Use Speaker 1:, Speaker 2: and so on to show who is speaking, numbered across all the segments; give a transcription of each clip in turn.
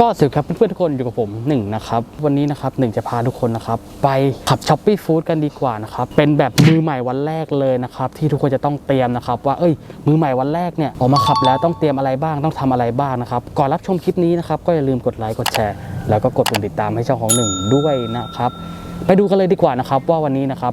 Speaker 1: ก็สวัสดีครับเพื่อนๆทุกคนอยู่กับผมหนึ่งนะครับ วันนี้นะครับหนึ่งจะพาทุกคนนะครับ ไปขับช้อปปี้ฟู้ดกันดีกว่านะครับ เป็นแบบมือใหม่วันแรกเลยนะครับ ที่ทุกคนจะต้องเตรียมนะครับว่าเอ้ย มือใหม่วันแรกเนี่ยออกมาขับแล้วต้องเตรียมอะไรบ้างต้องทำอะไรบ้างนะครับ ก่อนรับชมคลิปนี้นะครับก็อย่าลืมกดไลค์กดแชร์แล้วก็กดปุ่มติดตามให้ช่องของหนึ่งด้วยนะครับ ไปดูกันเลยดีกว่านะครับว่าวันนี้นะครับ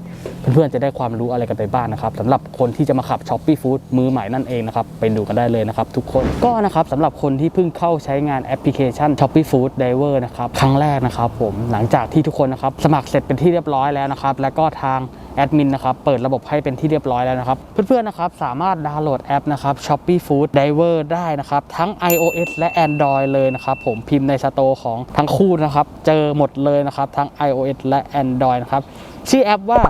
Speaker 1: เพื่อนๆจะได้ความรู้อะไรกันไปบ้างนะครับสำหรับคนที่จะมาขับช้อปปี้ฟู้ดมือใหม่นั่นเองนะครับไปดูกันได้เลยนะครับทุกคนก็นะครับสำหรับคนที่เพิ่งเข้าใช้งานแอปพลิเคชัน s h อ p e e Food Diver นะครับครั้งแรกนะครับผมหลังจากที่ทุกคนนะครับสมัครเสร็จเป็นที่เรียบร้อยแล้วนะครับแล้วก็ทาง แอดมินนะครับเปิดระบบให้เป็นที่เรียบร้อยแล้วนะครับ เพื่อนๆนะครับสามารถดาวน์โหลดแอปนะครับ Shopee Food Diver ได้นะครับ ทั้ง iOS และ Android เลยนะครับ ผมพิมพ์ในสโตร์ของทั้งคู่นะครับ เจอหมดเลยนะครับ ทั้ง iOS และ Android นะครับ ชื่อแอปว่า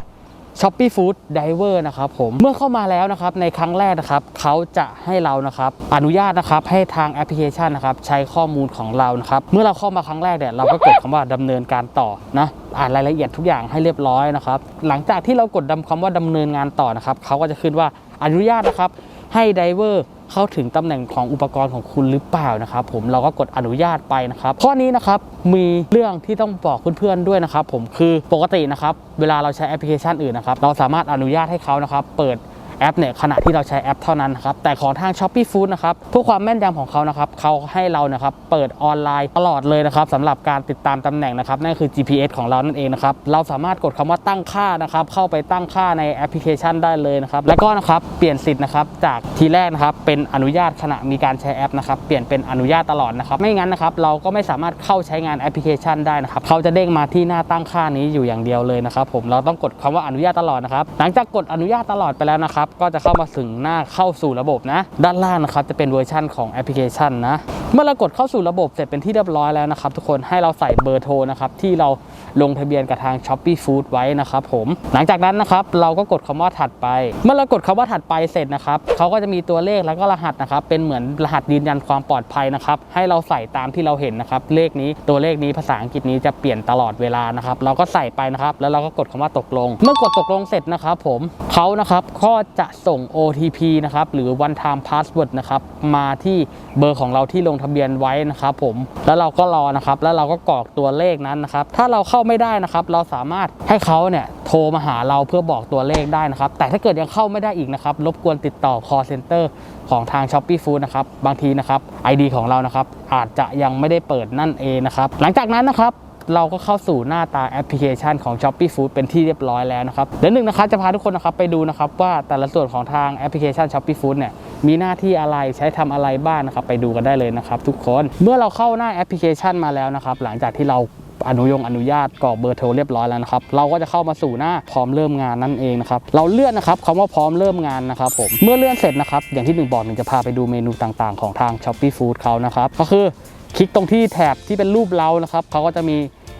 Speaker 1: ชอปปี้ฟู้ดไดเวอร์นะครับผมเมื่อเข้ามาแล้วนะครับในครั้งแรกนะครับเขาจะให้เรานะครับอนุญาตนะครับให้ทางแอปพลิเคชันนะครับใช้ข้อมูลของเรานะครับเมื่อเราเข้ามาครั้งแรกเนี่ยเราก็กดคำว่าดำเนินการต่อนะอ่านรายละเอียดทุกอย่างให้เรียบร้อยนะครับหลังจากที่เรากดดำคำว่าดำเนินงานต่อนะครับเขาก็จะขึ้นว่าอนุญาตนะครับให้ไดเวอร์ เข้าถึงตำแหน่งของอุปกรณ์ของคุณหรือเปล่านะครับผมเราก็กดอนุญาตไปนะครับข้อนี้นะครับมีเรื่องที่ต้องบอกเพื่อนๆด้วยนะครับผมคือปกตินะครับเวลาเราใช้แอปพลิเคชันอื่นนะครับเราสามารถอนุญาตให้เขานะครับเปิด แอปเนี่ยขณะที่เราใช้แอปเท่านั้นนะครับแต่ของทาง s h อ p e e Food นะครับเพื่อความแม่นยำของเขานะครับเขาให้เรานะครับเปิดออนไลน์ตลอดเลยนะครับสำหรับการติดตามตำแหน่งนะครับนั่นคือ GPS ของเรานั่นเองนะครับเราสามารถกดคำว่าตั้งค่านะครับเข้าไปตั้งค่าในแอปพลิเคชันได้เลยนะครับแล้วก็นะครับเปลี่ยนสิทธิ์นะครับจากทีแรกนะครับเป็นอนุญาตขณะมีการใช้แอปนะครับเปลี่ยนเป็นอนุญาตตลอดนะครับไม่งั้นนะครับเราก็ไม่สามารถเข้าใช้งานแอปพลิเคชันได้นะครับเขาจะเด้งมาที่หน้าตั้งค่านี้อยู่อย่างเดียวเลยนะครับผมเราต้องกดคำว่าอนุญาตตลอดนะครับหลังจากกดอนุญาตตลอดไปแล้วนะครับก็จะเข้ามาถึงหน้าเข้าสู่ระบบนะ ด้านล่างนะครับจะเป็นเวอร์ชันของแอปพลิเคชันนะ เมื่อเรากดเข้าสู่ระบบเสร็จเป็นที่เรียบร้อยแล้วนะครับทุกคนให้เราใส่เบอร์โทรนะครับที่เราลงทะเบียนกับทาง s h อ p e e Food ไว้นะครับผมหลังจากนั้นนะครับเราก็กดคำว่าถัดไป เมื่อเรากดคำว่าถัดไปเสร็จนะครับเขาก็จะมีตัวเลขแล้วก็รหัสนะครับเป็นเหมือนรหัสยืนยันความปลอดภัยนะครับให้เราใส่ตามที่เราเห็นนะครับเลขนี้ตัวเลขนี้ภาษาอังกฤษนี้จะเปลี่ยนตลอดเวลานะครับเราก็ใส่ไปนะครับแล้วเราก็กดคำว่าตกลง เมื่อกดตกลงเสร็จนะครับผมเขานะครับก็จะส่ง OTP นะครับหรือ one time password นะครับมาที่เบอร์ของเราที่ลงทะเบียนไว้นะครับผมแล้วเราก็รอนะครับแล้วเราก็กรอกตัวเลขนั้นนะครับถ้าเราเข้าไม่ได้นะครับเราสามารถให้เขาเนี่ยโทรมาหาเราเพื่อบอกตัวเลขได้นะครับแต่ถ้าเกิดยังเข้าไม่ได้อีกนะครับรบกวนติดต่อ call center ของทาง s h อ p e e Food นะครับบางทีนะครับ ID ของเรานะครับอาจจะยังไม่ได้เปิดนั่นเองนะครับหลังจากนั้นนะครับ เราก็เข้าสู่หน้าตาแอปพลิเคชันของ s h อ p e e Food เป็นที่เรียบร้อยแล้วนะครับเดี๋ยวหนึ่งนะครับจะพาทุกคนนะครับไปดูนะครับว่าแต่ละส่วนของทางแอปพลิเคชัน s h อ p e e Food เนี่ยมีหน้าที่อะไรใช้ทำอะไรบ้างนะครับไปดูกันได้เลยนะครับทุกคนเมื่อเราเข้าหน้าแอปพลิเคชันมาแล้วนะครับหลังจากที่เราอนุยงอนุญาตกรอกเบอร์โทรเรียบร้อยแล้วนะครับเราก็จะเข้ามาสู่หน้าพร้อมเริ่มงานนั่นเองนะครับเราเลื่อนนะครับคำว่าพร้อมเริ่มงานนะครับผมเมื่อเลื่อนเสร็จนะครับอย่างที่หนึ่งบอกหนึ่งจะพาไปดูเมนูต่างๆ ของทาง s h อ p e e Food เขานะครับก็คือ คลิกตรงที่แถบที่เป็นรูปเรานะครับเขาก็จะมี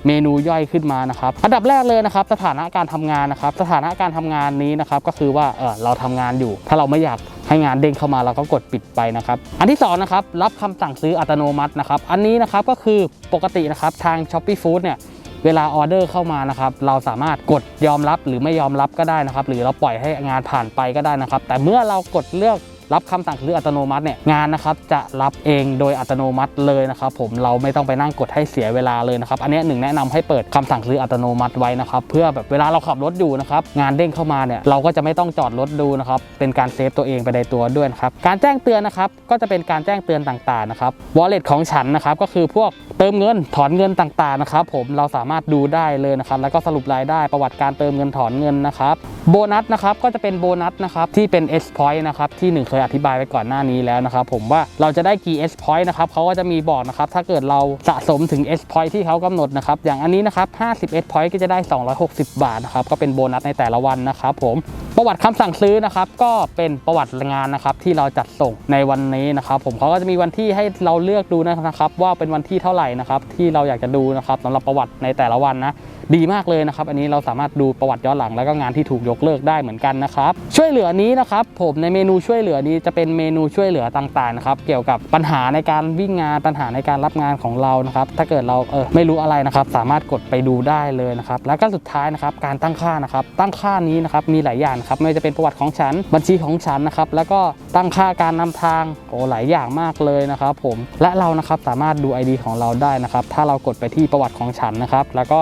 Speaker 1: เมนูย่อยขึ้นมานะครับ อันดับแรกเลยนะครับ สถานะการทำงานนะครับ สถานะการทำงานนี้นะครับ ก็คือว่าเออเราทำงานอยู่ ถ้าเราไม่อยากให้งานเด้งเข้ามาเราก็กดปิดไปนะครับ อันที่สองนะครับรับคำสั่งซื้ออัตโนมัตินะครับ อันนี้นะครับก็คือปกตินะครับทาง s h อ p e e Food เนี่ยเวลาออเดอร์เข้ามานะครับ เราสามารถกดยอมรับหรือไม่ยอมรับก็ได้นะครับ หรือเราปล่อยให้งานผ่านไปก็ได้นะครับ แต่เมื่อเรากดเลือก รับคำสั่งซื้ออัตโนมัติเนี่ยงานนะครับจะรับเองโดยอัตโนมัติเลยนะครับผมเราไม่ต้องไปนั่งกดให้เสียเวลาเลยนะครับอันนี้หนึ่งแนะนำให้เปิดคำสั่งซื้ออัตโนมัติไว้นะครับเพื่อแบบเวลาเราขับรถอยู่นะครับงานเด้งเข้ามาเนี่ยเราก็จะไม่ต้องจอดรถดูนะครับเป็นการเซฟตัวเองไปในตัวด้วยนะครับการแจ้งเตือนนะครับก็จะเป็นการแจ้งเตือนต่างๆนะครับ wallet ของฉันนะครับก็คือพวกเติมเงินถอนเงินต่างๆนะครับผมเราสามารถดูได้เลยนะครับแล้วก็สรุปรายได้ประวัติการเติมเงินถอนเงินนะครับโบนัสนะครับก็จะเป็นโบนัสนะครับที่เป็น S point นะครับที่หนึ่งเคยอธิบายไปก่อนหน้านี้แล้วนะครับผมว่าเราจะได้กี่ S point นะครับเขาก็จะมีบอกนะครับถ้าเกิดเราสะสมถึง S point ที่เขากำหนดนะครับอย่างอันนี้นะครับ50 S point ก็จะได้ 260 บาทนะครับก็เป็นโบนัสในแต่ละวันนะครับผมประวัติคำสั่งซื้อนะครับก็เป็นประวัติงานนะครับที่เราจัดส่งในวันนี้นะครับผมเขาก็จะมีวันที่ให้เราเลือกดูนะครับว่าเป็นวันที่เท่าไหร่นะครับที่เราอยากจะดูนะครับสำหรับประวัติในแต่ละวันนะดีมากเลยนะครับอันนี้เราสามารถดูประวัติย้อนหลังแล้วก็งานที่ถูกยกเลิกได้เหมือนกันนะครับ ช่วยเหลือนี้นะครับผมในเมนูช่วยเหลือนี้จะเป็นเมนูช่วยเหลือต่างๆนะครับเกี่ยวกับปัญหาในการวิ่งงานปัญหาในการรับงานของเรานะครับถ้าเกิดเราเออไม่รู้อะไรนะครับ สามารถกดไปดูได้เลยนะครับแล้วก็สุดท้ายนะครับการตั้งค่านะครับตั้งค่านี้นะครับมีหลายอย่างครับไม่ว่าจะเป็นประวัติของฉัน บัญชีของฉันนะครับแล้วก็ตั้งค่าการนำทางโอ้หลายอย่างมากเลยนะครับผมและเรานะครับสามารถดู ID ของเราได้นะครับถ้าเรากดไปที่ประวัติของฉันนะครับแล้วก็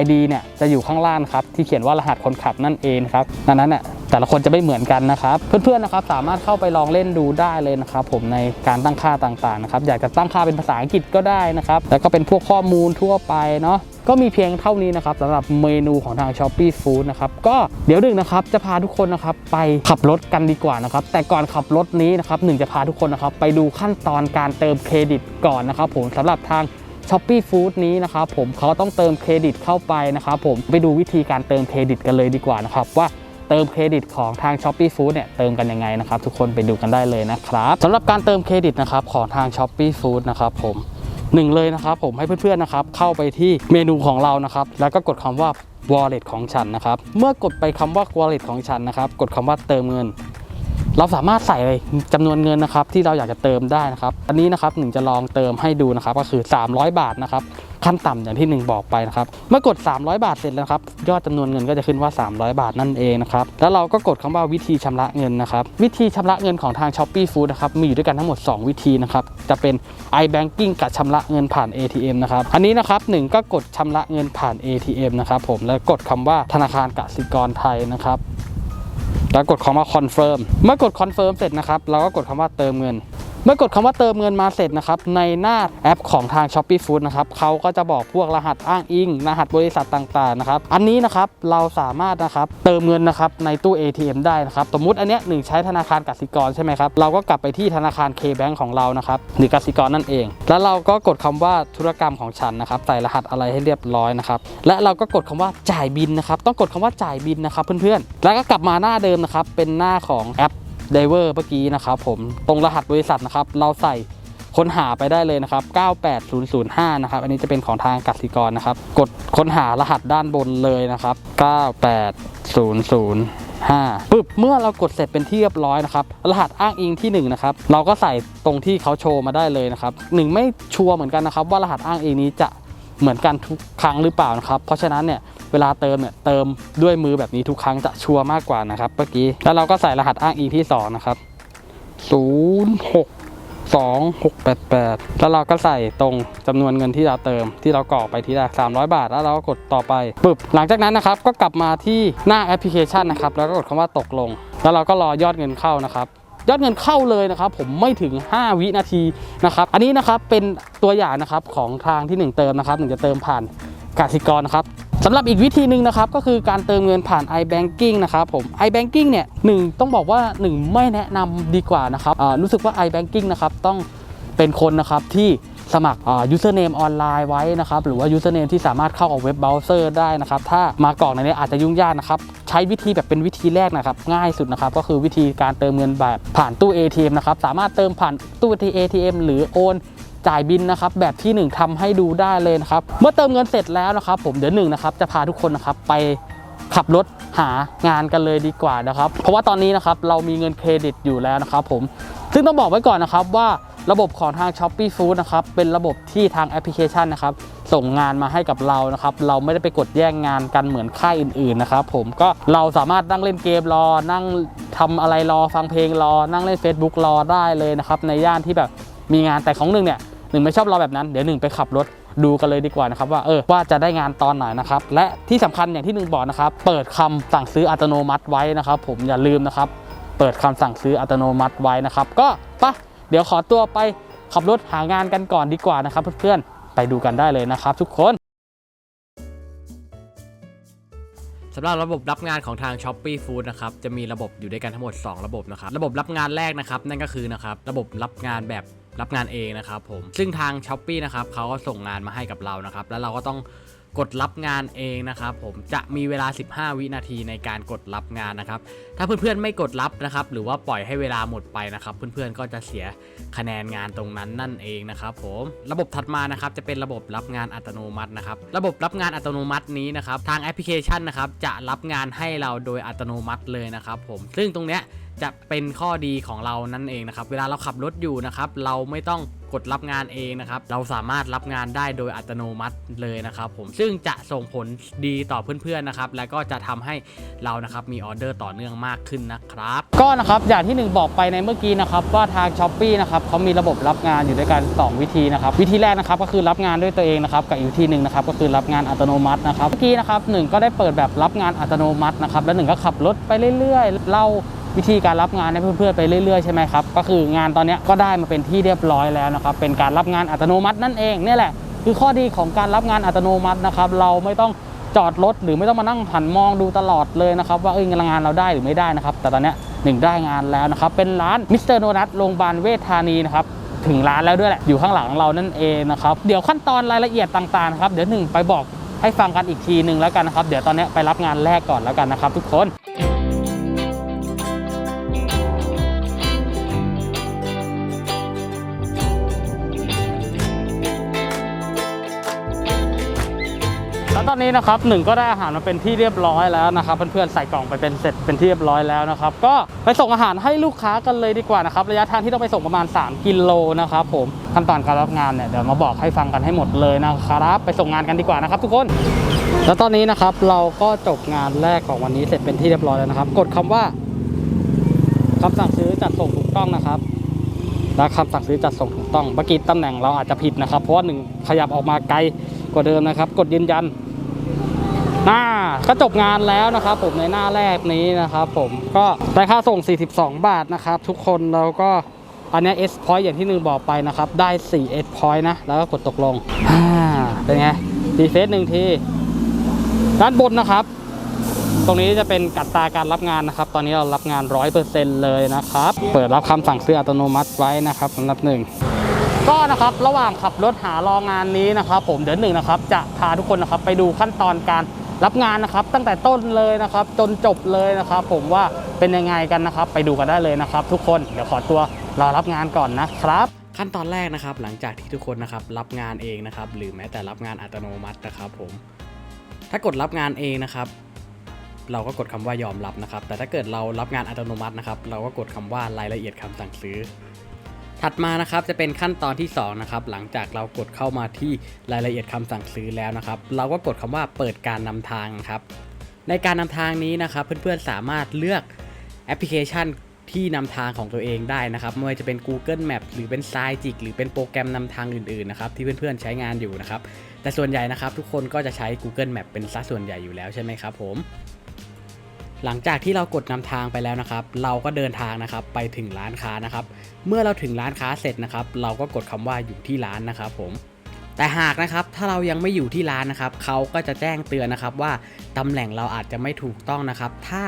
Speaker 1: ID เนี่ยจะอยู่ข้างล่างครับที่เขียนว่ารหัสคนขับนั่นเองครับดังนั้นเนี่ยแต่ละคนจะไม่เหมือนกันนะครับ เพื่อนๆนะครับสามารถเข้าไปลองเล่นดูได้เลยนะครับผมในการตั้งค่าต่างๆนะครับอยากจะตั้งค่าเป็นภาษาอังกฤษก็ได้นะครับแล้วก็เป็นพวกข้อมูลทั่วไปเนาะก็มีเพียงเท่านี้นะครับสำหรับเมนูของทาง s h อ p e e Food นะครับก็เดี๋ยวหนึ่งนะครับจะพาทุกคนนะครับไปขับรถกันดีกว่านะครับแต่ก่อนขับรถนี้นะครับหนึ่งจะพาทุกคนนะครับไปดูขั้นตอนการเติมเครดิตก่อนนะครับผมสำหรับทาง ช้อปปี้ฟู้ดนี้นะครับผมเขาต้องเติมเครดิตเข้าไปนะครับผมไปดูวิธีการเติมเครดิตกันเลยดีกว่านะครับว่าเติมเครดิตของทาง s h อ p e e Food เนี่ยเติมกันยังไงนะครับทุกคนไปดูกันได้เลยนะครับสำหรับการเติมเครดิตนะครับของทาง s h อ p e e Food นะครับผมหนึ่งเลยนะครับผมให้เพื่อนๆนะครับเข้าไปที่เมนูของเรานะครับแล้วก็กดคำว่า wallet ของฉันนะครับเมื่อกดไปคำว่า wallet ของฉันนะครับกดคำว่าเติมเงิน เราสามารถใส่จำนวนเงินนะครับที่เราอยากจะเติมได้นะครับ อันนี้นะครับหนึ่งจะลองเติมให้ดูนะครับก็คือ 300 บาทนะครับขั้นต่ำอย่างที่หนึ่งบอกไปนะครับเมื่อกด 300 บาทเสร็จแล้วครับยอดจำนวนเงินก็จะขึ้นว่า 300 บาทนั่นเองนะครับแล้วเราก็กดคำว่าวิธีชำระเงินนะครับวิธีชำระเงินของทาง s h อ p e e Food นะครับมีอยู่ด้วยกันทั้งหมด 2 วิธีนะครับจะเป็น iBanking กับชำระเงินผ่าน ATM นะครับอันนี้นะครับหนึ่งก็กดชำระเงินผ่าน ATM นะครับผมแล้วกดคำว่าธนาคารกสิกรไทยนะครับ แล้วกดคำว่าคอนเฟิร์มเมื่อกดคอนเฟิร์มเสร็จนะครับ เราก็กดคำว่าเติมเงิน มื่อกดคำว่าเติมเงินมาเสร็จนะครับในหน้าแอปของทาง s h อ p e e Food นะครับเขาก็จะบอกพวกรหัสอ้างอิง รหัสบริษัทต่างๆนะครับอันนี้นะครับเราสามารถนะครับเติมเงินนะครับในตู้ ATM ได้นะครับสมมุติอันเนี้ยหนึ่งใช้ธนาคารกสิกรใช่ไหมครับเราก็กลับไปที่ธนาคาร K-Bank ของเรานะครับหรือกสิกรนั่นเอง แล้วเราก็กดคำว่าธุรกรรมของฉันนะครับใส่รหัสอะไรให้เรียบร้อยนะครับและเราก็กดคำว่าจ่ายบินนะครับต้องกดคำว่าจ่ายบินนะครับเพื่อนๆแล้วก็กลับมาหน้าเดิมนะครับเป็นหน้าของแอป ไดเวอร์เมื่อกี้นะครับผมตรงรหัสบริษัทนะครับ เราใส่ค้นหาไปได้เลยนะครับ 98005 นะครับ อันนี้จะเป็นของทางกสิกรนะครับ กดค้นหารหัสด้านบนเลยนะครับ 98005ปึ๊บ เมื่อเรากดเสร็จเป็นที่เรียบร้อยนะครับ รหัสอ้างอิงที่ 1 นะครับ เราก็ใส่ตรงที่เขาโชว์มาได้เลยนะครับหนึ่งไม่ชัวร์เหมือนกันนะครับ ว่ารหัสอ้างอิงนี้จะเหมือนกันทุกครั้งหรือเปล่านะครับ เพราะฉะนั้นเนี่ย เวลาเติมเนี่ยเติมด้วยมือแบบนี้ทุกครั้งจะชัวร์มากกว่านะครับเมื่อกี้ แล้วเราก็ใส่รหัสอ้างอิงที่ 2 นะครับ 0 6 2 6 8 8 แล้วเราก็ใส่ตรงจำนวนเงินที่เราเติม ที่เรากรอกไปทีแรก300 บาท แล้วเราก็กดต่อไปปึ๊บหลังจากนั้นนะครับก็กลับมาที่หน้าแอปพลิเคชันนะครับแล้วก็กดคำว่าตกลง แล้วเราก็รอยอดเงินเข้านะครับยอดเงินเข้าเลยนะครับผมไม่ถึง 5 วินาทีนะครับอันนี้นะครับเป็นตัวอย่างนะครับของทางที่ 1 เติมนะครับหนึ่งจะเติมผ่านกสิกรนะครับ สำหรับอีกวิธีหนึ่งนะครับก็คือการเติมเงินผ่าน iBanking นะครับผม iBanking เนี่ยหนึ่งต้องบอกว่า 1 ไม่แนะนำดีกว่านะครับอ่ารู้สึกว่า iBanking นะครับต้องเป็นคนนะครับที่สมัคร username ออนไลน์ไว้นะครับหรือว่า username ที่สามารถเข้ากับเว็บเบราว์เซอร์ได้นะครับถ้ามากรอกในนี้อาจจะยุ่งยากนะครับใช้วิธีแบบเป็นวิธีแรกนะครับง่ายสุดนะครับก็คือวิธีการเติมเงินแบบผ่านตู้ ATM นะครับสามารถเติมผ่านตู้ ATM หรือโอน จ่ายบินนะครับแบบที่ 1ทำให้ดูได้เลยนะครับเมื่อเติมเงินเสร็จแล้วนะครับ ผมเดี๋ยวหนึ่งนะครับจะพาทุกคนนะครับไปขับรถหางานกันเลยดีกว่านะครับ เพราะว่าตอนนี้นะครับเรามีเงินเครดิตอยู่แล้วนะครับผมซึ่งต้องบอกไว้ก่อนนะครับว่าระบบของทาง s h อ p e e Food นะครับเป็นระบบที่ทางแอปพลิเคชันนะครับส่งงานมาให้กับเรานะครับเราไม่ได้ไปกดแย่งงานกันเหมือนค่ายอื่นๆนะครับผมก็เราสามารถนั่งเล่นเกมรอ นั่งทำอะไรรอฟังเพลงรอ นั่งเล่น Facebook รอได้เลยนะครับในย่านที่แบบ มีงานแต่ของหนึ่งเนี่ยหนึ่งไม่ชอบรอแบบนั้นเดี๋ยวหนึ่งไปขับรถดูกันเลยดีกว่านะครับว่าเออว่าจะได้งานตอนไหนนะครับและที่สำคัญอย่างที่หนึ่งบอกนะครับเปิดคำสั่งซื้ออัตโนมัติไว้นะครับผมอย่าลืมนะครับเปิดคำสั่งซื้ออัตโนมัติไว้นะครับ ก็ปะเดี๋ยวขอตัวไปขับรถหางานกันก่อนดีกว่านะครับ เพื่อนๆไปดูกันได้เลยนะครับ ทุกคน
Speaker 2: สำหรับระบบรับงานของทาง s h อ p e e Food นะครับจะมีระบบอยู่ด้วยกันทั้งหมด 2 ระบบนะครับระบบรับงานแรกนะครับนั่นก็คือนะครับระบบรับงานแบบ รับงานเองนะครับผมซึ่งทาง s h อ p e e นะครับเขาก็ส่งงานมาให้กับเรานะครับแล้วเราก็ต้องกดรับงานเองนะครับผมจะมีเวลา 15 วินาทีในการกดรับงานนะครับ ถ้าเพื่อนๆไม่กดรับนะครับ หรือว่าปล่อยให้เวลาหมดไปนะครับ เพื่อนๆก็จะเสียคะแนนงานตรงนั้นนั่นเองนะครับ ผมระบบถัดมานะครับจะเป็นระบบรับงานอัตโนมัตินะครับ ระบบรับงานอัตโนมัตินี้นะครับ ทางแอปพลิเคชันนะครับจะรับงานให้เราโดยอัตโนมัติเลยนะครับ ผมซึ่งตรงเนี้ย จะเป็นข้อดีของเรานั่นเองนะครับ เวลาเราขับรถอยู่นะครับ เราไม่ต้อง
Speaker 1: กดรับงานเองนะครับ เราสามารถรับงานได้โดยอัตโนมัติเลยนะครับผม ซึ่งจะส่งผลดีต่อเพื่อนๆนะครับ และก็จะทำให้เรานะครับมีออเดอร์ต่อเนื่องมากขึ้นนะครับ
Speaker 3: ก็นะครับอย่างที่หนึ่งบอกไปในเมื่อกี้นะครับว่าทาง s h อ p e e นะครับเขามีระบบรับงานอยู่ด้วยกัน 2 วิธีนะครับ วิธีแรกนะครับก็คือรับงานด้วยตัวเองนะครับ กับอีกวิธีหนึ่งนะครับก็คือรับงานอัตโนมัตินะครับ เมื่อกี้นะครับหนึ่งก็ได้เปิดแบบรับงานอัตโนมัตินะครับ แล้วหนึ่งก็ขับรถไปเรื่อยๆเล่า วิธีการรับงานให้เพื่อนๆไปเรื่อยๆใช่ไหมครับก็คืองานตอนนี้ก็ได้มาเป็นที่เรียบร้อยแล้วนะครับเป็นการรับงานอัตโนมัตินั่นเองนี่แหละคือข้อดีของการรับงานอัตโนมัตินะครับเราไม่ต้องจอดรถหรือไม่ต้องมานั่งหันมองดูตลอดเลยนะครับว่าเอ้ยงานเราได้หรือไม่ได้นะครับแต่ตอนนี้หนึ่งได้งานแล้วนะครับเป็นร้านมิสเตอร์โนนัทโรงพยาบาลเวชธานีนะครับถึงร้านแล้วด้วยแหละอยู่ข้างหลังเรานั่นเองนะครับเดี๋ยวขั้นตอนรายละเอียดต่างๆนะครับเดี๋ยวหนึ่งไปบอกให้ฟังกันอีกทีหนึ่งแล้วกันนะครับ เดี๋ยวตอนนี้ไปรับงานแรกก่อนแล้วกันนะครับ ทุกคน แล้วตอนนี้นะครับหนึ่งก็ได้อาหารมาเป็นที่เรียบร้อยแล้วนะครับเพื่อนๆใส่กล่องไปเป็นเสร็จเป็นที่เรียบร้อยแล้วนะครับก็ไปส่งอาหารให้ลูกค้ากันเลยดีกว่านะครับระยะทางที่ต้องไปส่งประมาณ 3 กิโลนะครับผมขั้นตอนการรับงานเนี่ยเดี๋ยวมาบอกให้ฟังกันให้หมดเลยนะครับไปส่งงานกันดีกว่านะครับทุกคน แล้วตอนนี้นะครับเราก็จบงานแรกของวันนี้เสร็จเป็นที่เรียบร้อยแล้วนะครับ กดคำว่าคำสั่งซื้อจัดส่งถูกต้องนะครับและคำสั่งซื้อจัดส่งถูกต้องเมื่อกี้ตำแหน่งเราอาจจะผิดนะครับ เพราะว่าหนึ่งขยับออกมาไกลกว่าเดิมนะครับ กดยืนยัน หน้าก็จบงานแล้วนะครับผมในหน้าแรกนี้นะครับผมก็ได้ค่าส่ง 42 บาทนะครับทุกคนแล้วก็อันนี้ S point อย่างที่หนึ่งบอกไปนะครับ ได้4 S point นะ แล้วก็กดตกลงอ่าเป็นไงรีเฟซหนึ่งที ด้านบนนะครับ ตรงนี้จะเป็นกัตราการรับงานนะครับ ตอนนี้เรารับงาน 100%เลยนะครับ เปิดรับคำสั่งซื้ออัตโนมัติไว้นะครับสำหรับหนึ่งก็นะครับระหว่างขับรถหารองานนี้นะครับ ผมเดี๋ยวหนึ่งนะครับ จะพาทุกคนนะครับไปดูขั้นตอนการ รับงานนะครับ ตั้งแต่ต้นเลยนะครับ จนจบเลยนะครับ ผมว่าเป็นยังไงกันนะครับ ไปดูกันได้เลยนะครับ ทุกคนเดี๋ยวขอตัวรอรับงานก่อนนะครับ
Speaker 1: ขั้นตอนแรกนะครับ หลังจากที่ทุกคนนะครับรับงานเองนะครับ หรือแม้แต่รับงานอัตโนมัตินะครับ ผม ถ้ากดรับงานเองนะครับ เราก็กดคำว่ายอมรับนะครับ แต่ถ้าเกิดเรารับงานอัตโนมัตินะครับ เราก็กดคำว่ารายละเอียดคำสั่งซื้อ ถัดมานะครับจะเป็นขั้นตอนที่2นะครับหลังจากเรากดเข้ามาที่รายละเอียดคำสั่งซื้อแล้วนะครับ เราก็กดคำว่าเปิดการนำทางครับ ในการนำทางนี้นะครับ เพื่อนๆสามารถเลือกแอปพลิเคชันที่นำทางของตัวเองได้นะครับไม่ว่าจะเป็น Google Map หรือเป็น s i g i c หรือเป็นโปรแกรมนำทางอื่นๆนะครับที่เพื่อนๆใช้งานอยู่นะครับแต่ส่วนใหญ่นะครับทุกคนก็จะใช้ Google Map เป็นสัดส่วนใหญ่อยู่แล้วใช่ไหมครับผม หลังจากที่เรากดนำทางไปแล้วนะครับ เราก็เดินทางนะครับไปถึงร้านค้านะครับ เมื่อเราถึงร้านค้าเสร็จนะครับ เราก็กดคำว่าอยู่ที่ร้านนะครับผมแต่หากนะครับถ้าเรายังไม่อยู่ที่ร้านนะครับเขาก็จะแจ้งเตือนนะครับว่าตำแหน่งเราอาจจะไม่ถูกต้องนะครับ ถ้า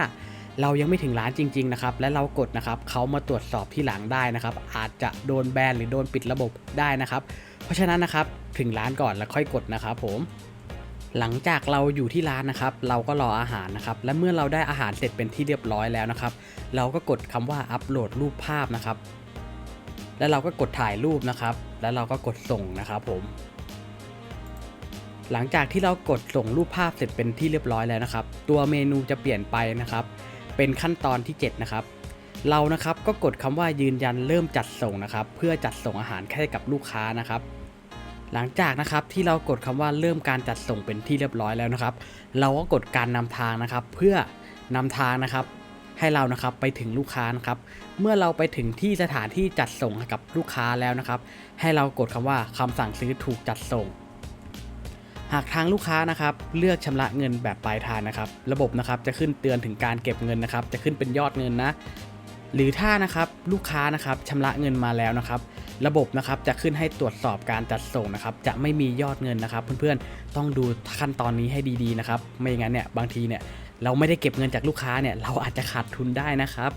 Speaker 1: เรายังไม่ถึงร้านจริง ๆ นะครับ และเรากดนะครับเขามาตรวจสอบที่หลังได้นะครับ อาจจะโดนแบนหรือโดนปิดระบบได้นะครับ เพราะฉะนั้นนะครับถึงร้านก่อนแล้วค่อยกดนะครับผม หลังจากเราอยู่ที่ร้านนะครับ เราก็รออาหารนะครับ และเมื่อเราได้อาหารเสร็จเป็นที่เรียบร้อยแล้วนะครับ เราก็กดคำว่าอัปโหลดรูปภาพนะครับ แล้วเราก็กดถ่ายรูปนะครับ แล้วเราก็กดส่งนะครับผม หลังจากที่เรากดส่งรูปภาพเสร็จเป็นที่เรียบร้อยแล้วนะครับ ตัวเมนูจะเปลี่ยนไปนะครับ เป็นขั้นตอนที่ 7 นะครับ เรานะครับก็กดคำว่ายืนยันเริ่มจัดส่งนะครับ เพื่อจัดส่งอาหารให้กับลูกค้านะครับ หลังจากนะครับที่เรากดคำว่าเริ่มการจัดส่งเป็นที่เรียบร้อยแล้วนะครับ เราก็กดการนำทางนะครับ เพื่อนำทางนะครับ ให้เรานะครับไปถึงลูกค้านะครับ เมื่อเราไปถึงที่สถานที่จัดส่งกับลูกค้าแล้วนะครับ ให้เรากดคำว่าคำสั่งซื้อถูกจัดส่ง หากทางลูกค้านะครับ เลือกชำระเงินแบบปลายทางนะครับ ระบบนะครับจะขึ้นเตือนถึงการเก็บเงินนะครับ จะขึ้นเป็นยอดเงินนะหรือถ้านะครับลูกค้านะครับชำระเงินมาแล้วนะครับ ระบบนะครับจะขึ้นให้ตรวจสอบการจัดส่งนะครับจะไม่มียอดเงินนะครับ เพื่อนๆต้องดูขั้นตอนนี้ให้ดีๆนะครับไม่งั้นเนี่ยบางทีเนี่ยเราไม่ได้เก็บเงินจากลูกค้าเนี่ยเราอาจจะขาดทุนได้นะครับ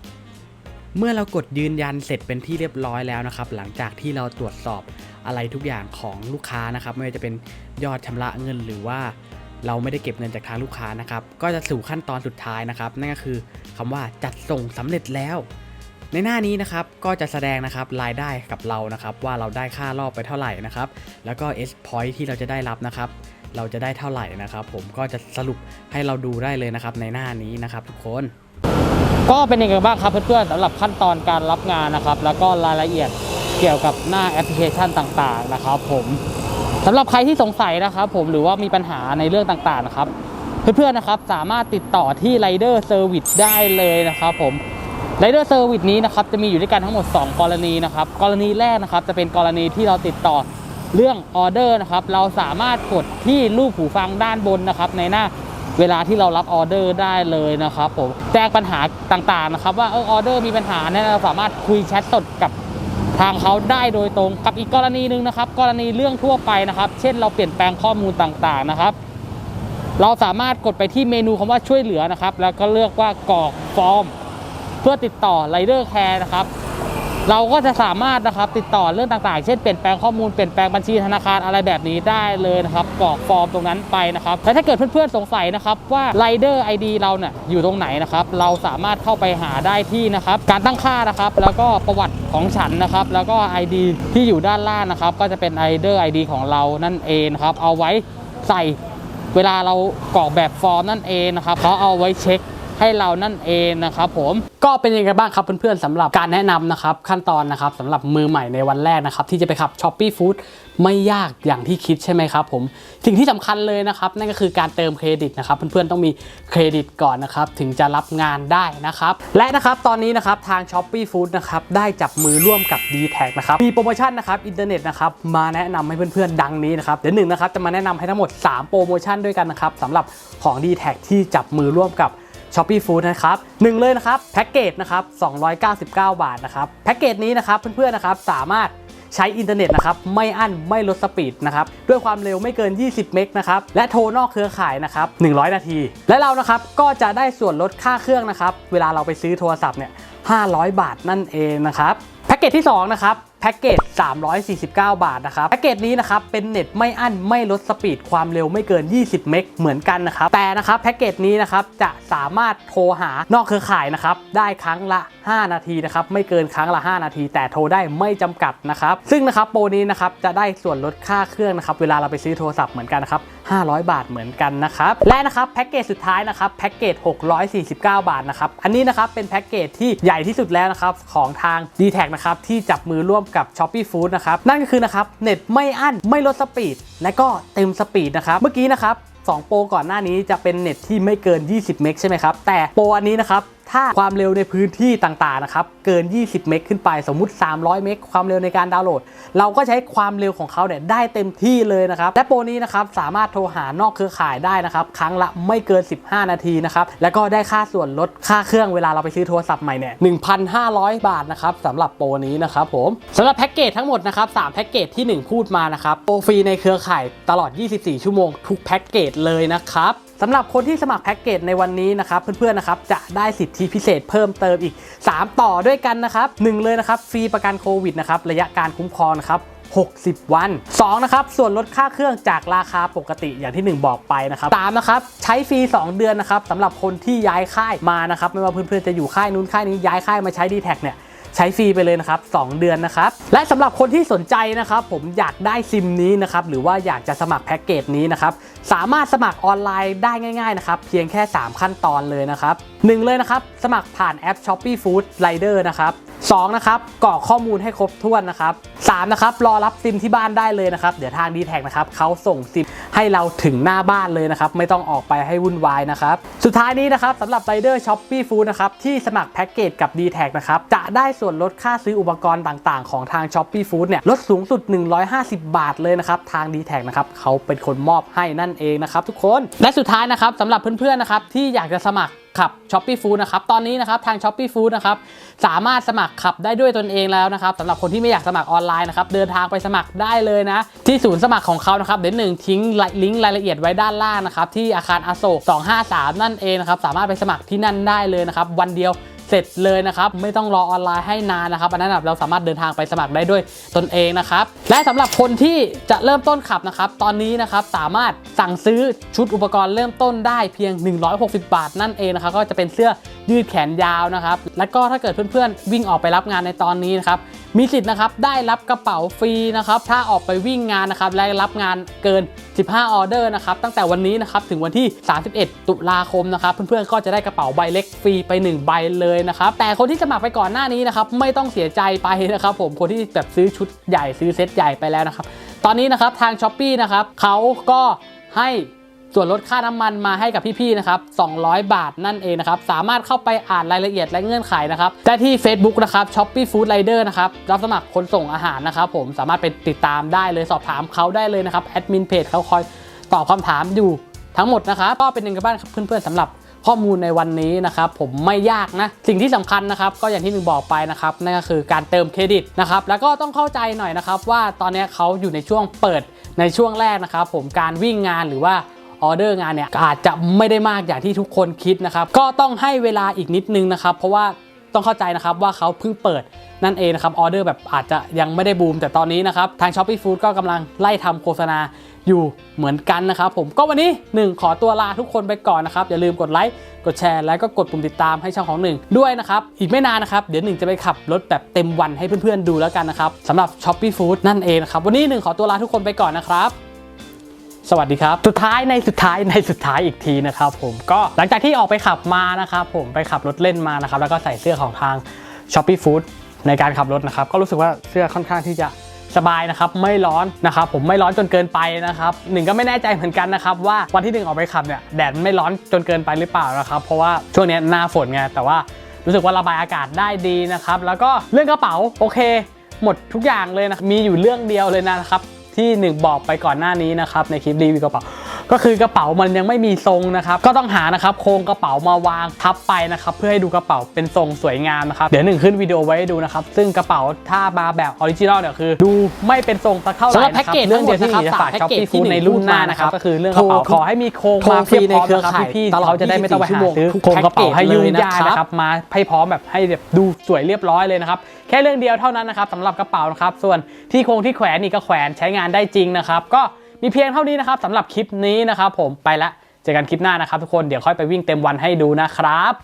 Speaker 1: เมื่อเรากดยืนยันเสร็จเป็นที่เรียบร้อยแล้วนะครับ หลังจากที่เราตรวจสอบอะไรทุกอย่างของลูกค้านะครับ ไม่ว่าจะเป็นยอดชำระเงินหรือว่า เราไม่ได้เก็บเงินจากทางลูกค้านะครับ ก็จะสู่ขั้นตอนสุดท้ายนะครับ นั่นก็คือคำว่าจัดส่งสำเร็จแล้ว ในหน้านี้นะครับก็จะแสดงนะครับรายได้กับเรานะครับว่าเราได้ค่ารอบไปเท่าไหร่นะครับแล้วก็ S point ที่เราจะได้รับนะครับเราจะได้เท่าไหร่นะครับผมก็จะสรุปให้เราดูได้เลยนะครับในหน้านี้นะครับทุกคน
Speaker 3: ก็เป็นยังไงบ้างครับเพื่อนๆสำหรับขั้นตอนการรับงานนะครับ แล้วก็รายละเอียด
Speaker 1: เกี่ยวกับหน้าแอปพลิเคชันต่างๆนะครับ ผมสำหรับใครที่สงสัยนะครับ ผมหรือว่ามีปัญหาในเรื่องต่างๆนะครับ เพื่อนๆนะครับสามารถติดต่อที่ Rider Service ได้เลยนะครับ ผม Rider Service นี้นะครับจะมีอยู่ด้วยกันทั้งหมด 2 กรณีนะครับกรณีแรกนะครับจะเป็นกรณีที่เราติดต่อเรื่องออเดอร์นะครับเราสามารถกดที่รูปหูฟังด้านบนนะครับในหน้าเวลาที่เรารับออเดอร์ได้เลยนะครับผมแจ้งปัญหาต่างๆนะครับว่าเออออเดอร์มีปัญหาเนี่ยเราสามารถคุยแชทสดกับทางเขาได้โดยตรงกับอีกกรณีหนึ่งนะครับ กรณีเรื่องทั่วไปนะครับ เช่นเราเปลี่ยนแปลงข้อมูลต่างๆนะครับ เราสามารถกดไปที่เมนูคำว่าช่วยเหลือนะครับ แล้วก็เลือกว่ากรอกฟอร์ม เพื่อติดต่อ Rider Care นะครับเราก็จะสามารถนะครับติดต่อเรื่องต่างๆ เช่นเปลี่ยนแปลงข้อมูลเปลี่ยนแปลงบัญชีธนาคารอะไรแบบนี้ได้เลยนะครับกรอกฟอร์มตรงนั้นไปนะครับและถ้าเกิดเพื่อนๆสงสัยนะครับว่า Rider ID เราเนี่ยอยู่ตรงไหนนะครับเราสามารถเข้าไปหาได้ที่นะครับการตั้งค่านะครับแล้วก็ประวัติของฉันนะครับแล้วก็ ID ที่อยู่ด้านล่างนะครับก็จะเป็น Rider ID ของเรานั่นเองครับเอาไว้ใส่เวลาเรากรอกแบบฟอร์มนั่นเองนะครับเขาเอาไว้เช็ค ให้เรานั่นเองนะครับผมก็เป็นยังไงบ้างครับเพื่อนๆสำหรับการแนะนำนะครับขั้นตอนนะครับสำหรับมือใหม่ในวันแรกนะครับที่จะไปขับ s h o p e e Food ไม่ยากอย่างที่คิดใช่ไหมครับผมสิ่งที่สำคัญเลยนะครับนั่นก็คือการเติมเครดิตนะครับเพื่อนๆต้องมีเครดิตก่อนนะครับถึงจะรับงานได้นะครับและนะครับตอนนี้นะครับทาง s h o p e e Food นะครับได้จับมือร่วมกับ d t แทนะครับมีโปรโมชั่นนะครับอินเทอร์เน็ตนะครับมาแนะนำให้เพื่อนๆดังนี้นะครับเดี๋ยวหนึ่งนะครับจะมาแนะนำให้ทั้งหมด 3 โปรโมชั่นด้วยกันนะครับสำหรับของ d t แทที่จับมือร่วมกับ s h o p e e Food นะครับหนึ่งเลยนะครับแพ็กเกจนะครับ299 บาทนะครับแพ็กเกจนี้นะครับเพื่อนๆนะครับสามารถใช้อินเทอร์เน็ตนะครับไม่อั้นไม่ลดสปีดนะครับด้วยความเร็วไม่เกิน 20 เมกนะครับและโทรนอกเครือข่ายนะครับ100 นาที และเรานะครับก็จะได้ส่วนลดค่าเครื่องนะครับเวลาเราไปซื้อโทรศัพท์เนี่ย500 บาทนั่นเองนะครับแพ็กเกจที่2นะครับ แพ็กเกจ 349 บาทนะครับ แพ็กเกจนี้นะครับ เป็นเน็ตไม่อั้นไม่ลดสปีดความเร็วไม่เกิน 20 เมกเหมือนกันนะครับ แต่นะครับแพ็กเกจนี้นะครับจะสามารถโทรหานอกเครือข่ายนะครับ ได้ครั้งละ 5 นาทีนะครับ ไม่เกินครั้งละ 5 นาที แต่โทรได้ไม่จำกัดนะครับ ซึ่งนะครับโปรนี้นะครับจะได้ส่วนลดค่าเครื่องนะครับ เวลาเราไปซื้อโทรศัพท์เหมือนกันนะครับ500 บาทเหมือนกันนะครับ และนะครับแพ็กเกจสุดท้ายนะครับแพ็กเกจ 649 บาทนะครับ อันนี้นะครับเป็นแพ็กเกจที่ใหญ่ที่สุดแล้วนะครับของทาง d t แทนะครับที่จับมือร่วมกับ s h o p e e Food นะครับ นั่นก็คือนะครับเน็ตไม่อั้นไม่ลดสปีดและก็เต็มสปีดนะครับ เมื่อกี้นะครับ2โปรก่อนหน้านี้จะเป็นเน็ตที่ไม่เกิน 20 เมกใช่ไหมครับ แต่โปรอันนี้นะครับ ถ้าความเร็วในพื้นที่ต่างๆนะครับเกิน 20 เมกขึ้นไปสมมุติ 300 เมกความเร็วในการดาวน์โหลด เราก็ใช้ความเร็วของเขาเนี่ยได้เต็มที่เลยนะครับและโปรนี้นะครับสามารถโทรหานอกเครือข่ายได้นะครับครั้งละไม่เกิน 15 นาทีนะครับแล้วก็ได้ค่าส่วนลดค่าเครื่องเวลาเราไปซื้อโทรศัพท์ใหม่เนี่ย1,500 บาทนะครับสำหรับโปรนี้นะครับผมสำหรับแพ็กเกจทั้งหมดนะครับ3แพ็กเกจที่ 1 พูดมานะครับโปรฟรีในเครือข่ายตลอด 24 ชั่วโมงทุกแพ็กเกจเลยนะครับสำหรับคนที่สมัครแพ็กเกจในวันนี้นะครับเพื่อนๆนะครับจะได้สิทธิพิเศษเพิ่มเติมอีก 3 ต่อด้วยกันนะครับหนึ่งเลยนะครับฟรีประกันโควิดนะครับระยะการคุ้มครองนะครับ60 วัน 2 นะครับ ส่วนลดค่าเครื่องจากราคาปกติอย่างที่ 1 บอกไปนะครับ3นะครับ ใช้ฟรี 2 เดือนนะครับสำหรับคนที่ย้ายค่ายมานะครับ ไม่ว่าเพื่อนๆจะอยู่ค่ายนู้นค่ายนี้ย้ายค่ายมาใช้ d t แท็เนี่ยใช้ฟรีไปเลยนะครับ 2 เดือนนะครับ และสำหรับคนที่สนใจนะครับ ผมอยากได้ซิมนี้นะครับ หรือว่าอยากจะสมัครแพ็กเกจนี้นะครับ สามารถสมัครออนไลน์ได้ง่ายๆนะครับเพียงแค่ 3 ขั้นตอนเลยนะครับหนึ่งเลยนะครับสมัครผ่านแอป Shopee Food Rider นะครับ2นะครับกรอกข้อมูลให้ครบถ้วนนะครับ3นะครับรอรับซิมที่บ้านได้เลยนะครับเดี๋ยวทาง d t แท็นะครับเขาส่งซิมให้เราถึงหน้าบ้านเลยนะครับไม่ต้องออกไปให้วุ่นวายนะครับสุดท้ายนี้นะครับสำหรับ Rider Shopee Food นะครับที่สมัครแพ็กเกจกับ d t แทนะครับจะได้ส่วนลดค่าซื้ออุปกรณ์ต่างๆ ของทาง Shopee Food เนี่ยลดสูงสุด 150 บาทเลยนะครับทาง d t แทนะครับเขาเป็นคนมอบให้นั่นเองนะครับทุกคน และสุดท้ายนะครับสำหรับเพื่อนๆนะครับที่อยากจะสมัครขับ s h o p e e Food นะครับตอนนี้นะครับทาง s h o p e e Food นะครับสามารถสมัครขับได้ด้วยตนเองแล้วนะครับสำหรับคนที่ไม่อยากสมัครออนไลน์นะครับเดินทางไปสมัครได้เลยนะ ที่ศูนย์สมัครของเขานะครับเดี๋ยวหนึ่งทิ้งลิงก์รายละเอียดไว้ด้านล่างนะครับที่อาคารอโศก253 นั่นเองนะครับสามารถไปสมัครที่นั่นได้เลยนะครับวันเดียว เสร็จเลยนะครับ ไม่ต้องรอออนไลน์ให้นานนะครับอันนั้นเราสามารถเดินทางไปสมัครได้ด้วยตนเองนะครับ และสำหรับคนที่จะเริ่มต้นขับนะครับ ตอนนี้นะครับสามารถสั่งซื้อชุดอุปกรณ์เริ่มต้นได้เพียง 160 บาทนั่นเองนะครับ ก็จะเป็นเสื้อยืดแขนยาวนะครับ แล้วก็ถ้าเกิดเพื่อนๆ วิ่งออกไปรับงานในตอนนี้นะครับ มีสิทธิ์นะครับได้รับกระเป๋าฟรีนะครับ ถ้าออกไปวิ่งงานนะครับ และรับงานเกิน 15 ออเดอร์นะครับ ตั้งแต่วันนี้นะครับถึงวันที่ 31 ตุลาคมนะครับ เพื่อนๆ ก็จะได้กระเป๋าใบเล็กฟรีไป 1 ใบเลยนะครับ แต่คนที่สมัครไปก่อนหน้านี้นะครับ ไม่ต้องเสียใจไปนะครับผม คนที่แบบซื้อชุดใหญ่ซื้อเซตใหญ่ไปแล้วนะครับ ตอนนี้นะครับทาง s h อ p e e นะครับเขาก็ให้ ส่วนลดค่าน้ำมันมาให้กับพี่ๆนะครับ 200 บาทนั่นเองนะครับ สามารถเข้าไปอ่านรายละเอียดและเงื่อนไขนะครับ ได้ที่ Facebook นะครับ Shopee Food Rider นะครับ รับสมัครคนส่งอาหารนะครับผม สามารถไปติดตามได้เลยสอบถามเขาได้เลยนะครับ แอดมินเพจเขาคอยตอบคำถามอยู่ทั้งหมดนะครับ ก็เป็นหนึ่งกับบ้านครับเพื่อนๆสำหรับข้อมูลในวันนี้นะครับผมไม่ยากนะ สิ่งที่สำคัญนะครับ ก็อย่างที่หนึ่งบอกไปนะครับนั่นก็คือการเติมเครดิตนะครับแล้วก็ต้องเข้าใจหน่อยนะครับว่าตอนนี้เขาอยู่ในช่วงเปิดในช่วงแรกนะครับ ผมการวิ่งงานหรือว่า ออเดอร์งานเนี่ยอาจจะไม่ได้มากอย่างที่ทุกคนคิดนะครับ ก็ต้องให้เวลาอีกนิดนึงนะครับเพราะว่าต้องเข้าใจนะครับว่าเขาเพิ่งเปิดนั่นเองนะครับออเดอร์แบบอาจจะยังไม่ได้บูม แต่ตอนนี้นะครับ ทาง s h อ p e e Food ก็กำลังไล่ทำโฆษณาอยู่เหมือนกันนะครับผมก็วันนี้ 1 ขอตัวลาทุกคนไปก่อนนะครับ อย่าลืมกดไลค์กดแชร์ แล้วก็กดปุ่มติดตามให้ช่องของหนึ่งด้วยนะครับ อีกไม่นานนะครับ เดี๋ยวหนึ่งจะไปขับรถแบบเต็มวันให้เพื่อนๆดูแล้วกันนะครับสำหรับ s h o p e e Food นั่นเองนะครับวันนี้หนึ่งขอตัวลาทุกคนไปก่อนนะครับ สวัสดีครับ สุดท้ายในสุดท้ายในสุดท้ายอีกทีนะครับผมก็หลังจากที่ออกไปขับมานะครับผมไปขับรถเล่นมานะครับแล้วก็ใส่เสื้อของทาง s h o p e e Food ในการขับรถนะครับ ก็รู้สึกว่าเสื้อค่อนข้างที่จะสบายนะครับไม่ร้อนนะครับผมไม่ร้อนจนเกินไปนะครับหนึ่งก็ไม่แน่ใจเหมือนกันนะครับว่าวันที่หนึ่งออกไปขับเนี่ยแดดไม่ร้อนจนเกินไปหรือเปล่านะครับ เพราะว่าช่วงนี้หน้าฝนไงแต่ว่ารู้สึกว่าระบายอากาศได้ดีนะครับแล้วก็เรื่องกระเป๋าโอเค หมดทุกอย่างเลยนะมีอยู่เรื่องเดียวเลยนะครับ ที่หนึ่งบอกไปก่อนหน้านี้นะครับในคลิปรีวิวกระเป๋า ก็คือกระเป๋ามันยังไม่มีทรงนะครับก็ต้องหานะครับโครงกระเป๋ามาวางทับไปนะครับเพื่อให้ดูกระเป๋าเป็นทรงสวยงามนะครับเดี๋ยวหนึ่งขึ้นวิดีโอไว้ให้ดูนะครับซึ่งกระเป๋าถ้ามาแบบออริจินอลเนี่ยคือ ดูไม่เป็นทรงสักเท่าไหร่สำหรับ
Speaker 2: นะ
Speaker 1: แพ็ก
Speaker 2: ครับ
Speaker 1: เกจ
Speaker 2: เรื่องเดียวที่
Speaker 1: ทั้งหมด
Speaker 2: จะฝาก
Speaker 1: นะครับ
Speaker 2: ช้อปปี้
Speaker 1: แพ็กเกจที่
Speaker 2: ฟู้ดในรุ่นหน้านะครับ
Speaker 1: หนึ่ง
Speaker 2: ก็คือเรื่องกระเป๋า
Speaker 1: โทร
Speaker 2: ขอให้มีโครง
Speaker 1: โทร
Speaker 2: มา
Speaker 1: ฟรี
Speaker 2: เพียบพร้อม
Speaker 1: ในเครือ
Speaker 2: นะครับ
Speaker 1: ข่าย
Speaker 2: พี่
Speaker 1: ต
Speaker 2: ๆ
Speaker 1: ลอด
Speaker 2: เขาจะได้ไม่ต้องไปหาซื้อ
Speaker 1: ทุก
Speaker 2: โครงกระเป๋าให้ยุ่ง
Speaker 1: แพ็กเกจเลย
Speaker 2: ยากนะครับมาให้พร้อมแบบให้แบบดูสวยเรียบร้อยเลยนะครับแค่เรื่องเดียวเท่านั้นนะครับสำหรับกระเป๋านะครับส่วนที่โครงที่แขวนนี่ก็แขวนใช้งานได้จริงนะครับก็ มีเพียงเท่านี้นะครับสำหรับคลิปนี้นะครับผมไปละเจอกันคลิปหน้านะครับทุกคนเดี๋ยวค่อยไปวิ่งเต็มวันให้ดูนะครับ